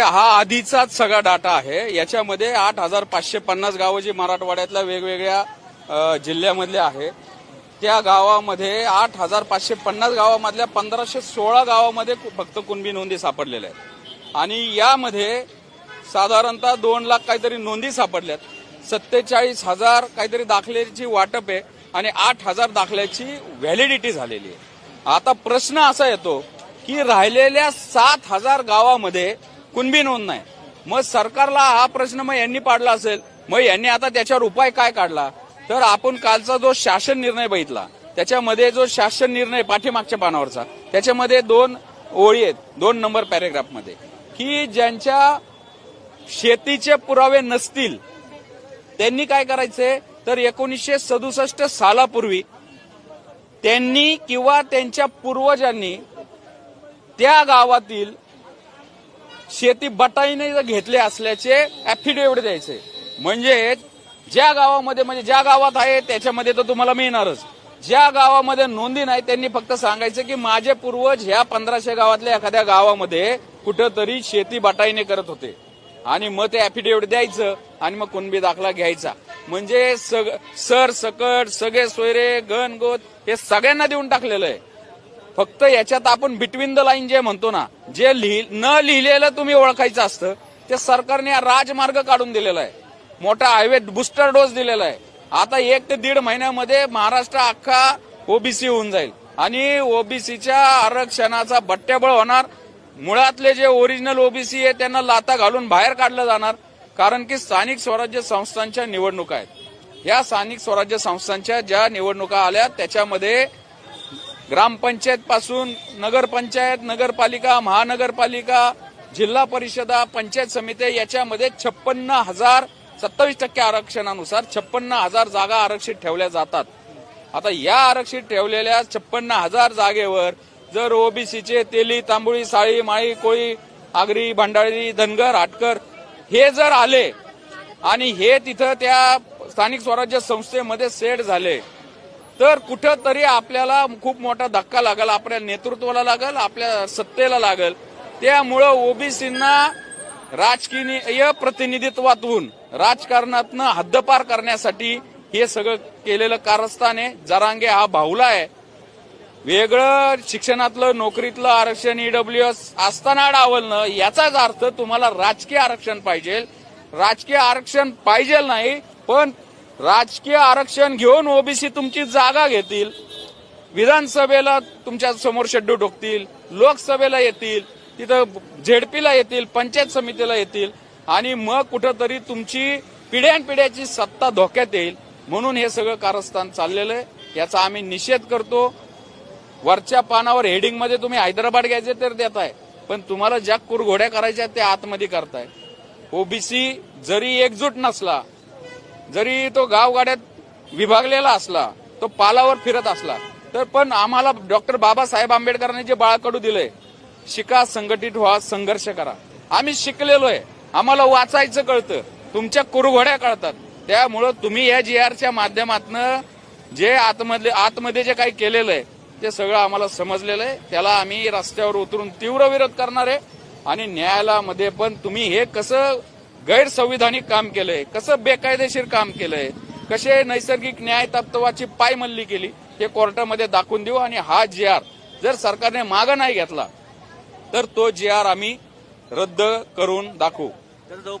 हा आधीचाच सगळा डाटा आहे. याच्यामध्ये आठ हजार पाचशे पन्नास गावं जी मराठवाड्यातल्या वेगवेगळ्या जिल्ह्यामधले आहे त्या गावामध्ये आठ हजार पाचशे पन्नास गावामधल्या पंधराशे सोळा गावामध्ये फक्त कुणबी नोंदी सापडलेल्या आहेत. आणि यामध्ये साधारणतः दोन लाख काहीतरी नोंदी सापडल्यात. सत्तेचाळीस हजार काहीतरी दाखल्याची वाटप आहे आणि आठ हजार दाखल्याची व्हॅलिडिटी झालेली आहे. आता प्रश्न असा येतो की राहिलेल्या सात हजार गावामध्ये कुणबी नोंद नाही. मग सरकारला हा प्रश्न मग यांनी पाडला असेल मग यांनी आता त्याच्यावर उपाय काय काढला? तर आपण कालचा जो शासन निर्णय बघितला त्याच्यामध्ये जो शासन निर्णय पाठीमागच्या पानावरचा त्याच्यामध्ये दोन ओळी आहेत दोन नंबर पॅरेग्राफमध्ये. की ज्यांच्या शेतीचे पुरावे नसतील त्यांनी काय करायचे तर एकोणीसशे सदुसष्ट सालापूर्वी त्यांनी किंवा त्यांच्या पूर्वजांनी त्या गावातील शेती बटाईने घेतले असल्याचे ऍफिडेव्हिट द्यायचे. म्हणजे ज्या गावामध्ये म्हणजे ज्या गावात आहे त्याच्यामध्ये तर तुम्हाला मिळणारच. ज्या गावामध्ये नोंदी नाही त्यांनी फक्त सांगायचं की माझे पूर्वज ह्या पंधराशे गावातल्या एखाद्या गावामध्ये कुठंतरी शेती बटाईने करत होते. आणि मग ते ऍफिडेव्हिट द्यायचं आणि मग कुणबी दाखला घ्यायचा. म्हणजे सग सर सकट सगळे सोयरे गण गोत हे सगळ्यांना देऊन टाकलेलं आहे. फक्त याच्यात आपण बिटवीन द लाईन जे म्हणतो ना जे लिहि न लिहिलेलं तुम्ही ओळखायचं असतं ते सरकारने राजमार्ग काढून दिलेला आहे. मोठा हायवे बुस्टर डोस दिलेला आहे. आता एक ते दीड महिन्यामध्ये महाराष्ट्र अख्खा ओबीसी होऊन जाईल. आणि ओबीसीच्या आरक्षणाचा बट्ट्याबळ होणार. मुळातले जे ओरिजिनल ओबीसी आहे त्यांना लाता घालून बाहेर काढलं जाणार. कारण की स्थानिक स्वराज्य संस्थांच्या निवडणुका आहेत. या स्थानिक स्वराज्य संस्थांच्या ज्या निवडणुका आल्या त्याच्यामध्ये ग्रामपंचायत पासून नगरपंचायत नगरपालिका महानगरपालिका जिल्हा परिषदा पंचायत समित्या याच्यामध्ये छप्पन्न हजार सत्तावीस टक्के आरक्षणानुसार छप्पन्न हजार जागा आरक्षित ठेवल्या जातात. आता या आरक्षित ठेवलेल्या छप्पन्न हजार जागेवर जर ओबीसीचे तेली तांबुळी साळी माळी कोळी आगरी भांडाळी धनगर हाटकर हे जर आले आणि हे तिथं त्या स्थानिक स्वराज्य संस्थेमध्ये सेट झाले तर कुठंतरी आपल्याला खूप मोठा धक्का लागल आपल्या नेतृत्वाला लागल आपल्या सत्तेला लागल. त्यामुळं ओबीसींना राजकीय प्रतिनिधित्वातून राजकारणातनं हद्दपार करण्यासाठी हे सगळं केलेलं कारस्थान आहे. जरांगे हा भाऊला आहे. वेगळं शिक्षणातलं नोकरीतलं आरक्षण ईडब्ल्यू एस असताना डावलणं याचाच अर्थ तुम्हाला राजकीय आरक्षण पाहिजे. राजकीय आरक्षण पाहिजे नाही पण राजकीय आरक्षण घेऊन ओबीसी तुमची जागा घेतील विधानसभेला तुमच्यासमोर शेड्यू ठोकतील लोकसभेला येतील तिथं झेडपीला येतील पंचायत समितीला येतील आणि मग कुठंतरी तुमची पिढ्यानपिढ्याची सत्ता धोक्यात येईल. म्हणून हे सगळं कारस्थान चाललेलं आहे. याचा आम्ही निषेध करतो. वरच्या पानावर हेडिंगमध्ये तुम्ही हैदराबाद घ्यायचे तर देताय पण तुम्हाला ज्या कुरघोड्या करायच्या त्या आतमध्ये करताय. ओबीसी जरी एकजूट नसला जरी तो गावगाड्यात विभागलेला असला तो पालावर फिरत असला तर पण आम्हाला डॉक्टर बाबासाहेब आंबेडकरांनी जे बाळकडू दिलंय शिका संघटित व्हा संघर्ष करा. आम्ही शिकलेलो आहे आम्हाला वाचायचं कळतं. तुमच्या कुरघोड्या कळतात. त्यामुळं तुम्ही या जी आरच्या माध्यमातनं जे आतमधले आतमध्ये जे काही केलेलं आहे ते सगळं आम्हाला समजलेलं आहे. त्याला आम्ही रस्त्यावर उतरून तीव्र विरोध करणार आहे. आणि न्यायालयामध्ये पण तुम्ही हे कसं गैरसंविधानिक काम केलंय. कसं बेकायदेशीर काम केलंय. कसे नैसर्गिक न्याय तत्वाची पायमल्ली केली हे कोर्टामध्ये दाखवून देऊ. आणि हा जी आर जर सरकारने मागं नाही घेतला तर तो जी आर आम्ही रद्द करून दाखवू.